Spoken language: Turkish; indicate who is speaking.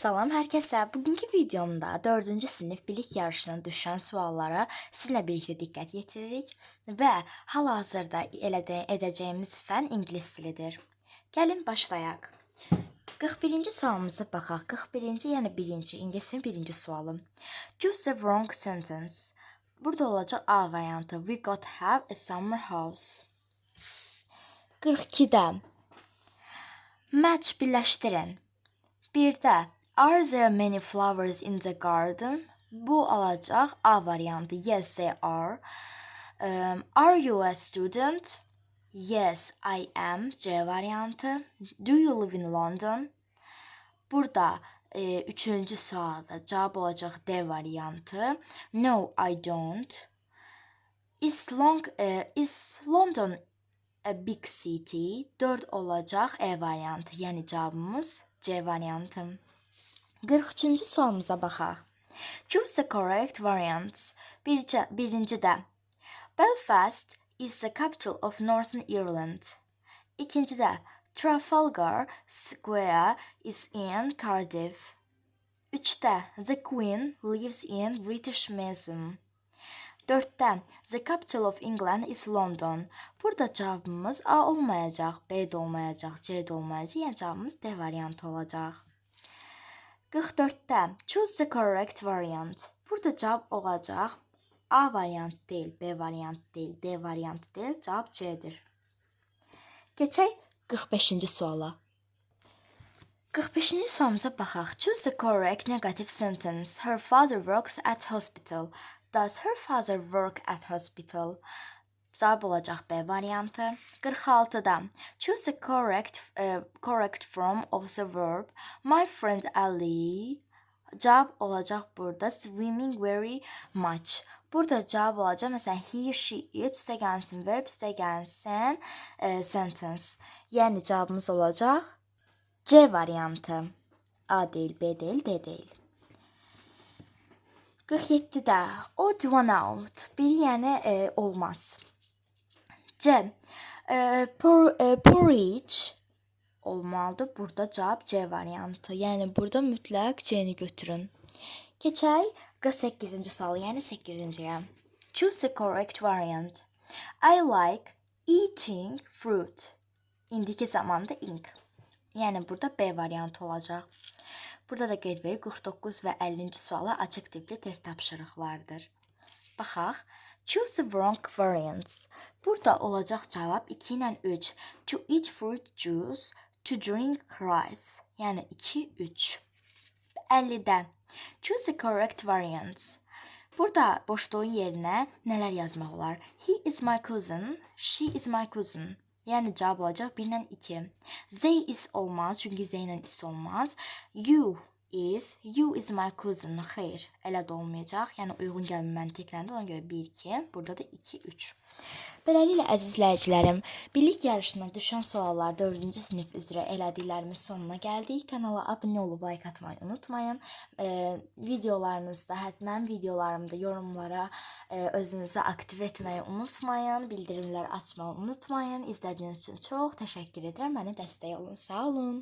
Speaker 1: Salam hər kəsə. Bugünkü videomda 4-cü sinif bilik yarışına düşən suallara sizinlə birlikdə diqqət yetiririk və hal-hazırda elədə edəcəyimiz fən ingilis dilidir. Gəlin başlayaq. 41-ci sualımıza baxaq. 41-ci, yəni birinci, ingilisin birinci sualı. Choose the wrong sentence. Burada olacaq A variantı. We got have a summer house. 42-də match birləşdirin. Birdə Are there many flowers in the garden? Bu olacaq A variantı. Yes, there are. Um, are you a student? Yes, I am. C variantı. Do you live in London? Burada e, üçüncü sualda cevap olacaq D variantı. No, I don't. Is, long, e, is London a big city? 4 olacaq E variantı. Yəni cavabımız C variantı. 43-cü sualımıza baxaq. Choose the correct variants. Birinci, birinci də Belfast is the capital of Northern Ireland. İkinci də Trafalgar Square is in Cardiff. Üçdə The Queen lives in British Museum. Dörddə The capital of England is London. Burada cavabımız A olmayacaq, B də olmayacaq, C də olmayacaq. Yəni cavabımız D variantı olacaq. 44-də choose the correct variant. Burada cavab olacaq A variant deyil, B variant deyil, D variant deyil, cavab C-dir. Keçək 45-ci suala. 45-ci sualımıza baxaq. Choose the correct negative sentence. Her father works at hospital. Does her father work at hospital? Cavab olacaq B variantı. 46-da choose the correct uh, correct form of the verb. My friend Ali. Cavab olacaq burada swimming very much. Burada cavab olacaq məsələn he, she, it üstə gəlsin verb, üstə gəlsin e, sentence. Yəni cavabımız olacaq C variantı. A deyil, B deyil, D deyil. 47-də odd one out. Biri yəni e, olmaz. C. E, por, e, porridge olmalıdır. Burada cavab C variantı. Yəni burada mütləq C-ni götürün. Keçək 48-ci sualı, yəni 8-ciyə. Choose the correct variant. I like eating fruit. İndiki zamanda ing. Yəni burada B variantı olacaq. Burada da qeyd verir 49 və 50-ci suala açıq tipli test tapşırıqlardır. Baxaq. Choose the wrong variants. Burada olacaq cavab 2 ilə 3. To eat fruit juice, to drink rice. Yəni 2 3. 50-də choose the correct variants. Burada boşluğun yerinə nələr yazmaq olar? He is my cousin, she is my cousin. Yəni cavab olacaq 1 ilə 2. They is olmaz, çünki they ilə is olmaz. You is, you is my cousin. Xeyr, elə də olmayacaq. Yəni uyğun gəlmə məntiqləndə ona görə 1 2, burada da 2 3. Beləliklə əziz izləyicilərim, bilik yarışına düşən suallar 4-cü sinif üzrə elədiklərimiz sonuna gəldik. Kanala abunə olub like atmayı unutmayın. E, videolarınızda, həttəmən videolarımda yorumlara e, özünüzü aktiv etməyi unutmayın. Bildirimlər açmağı unutmayın. İzlədiyiniz üçün çox təşəkkür edirəm. Mənə dəstək olun. Sağ olun.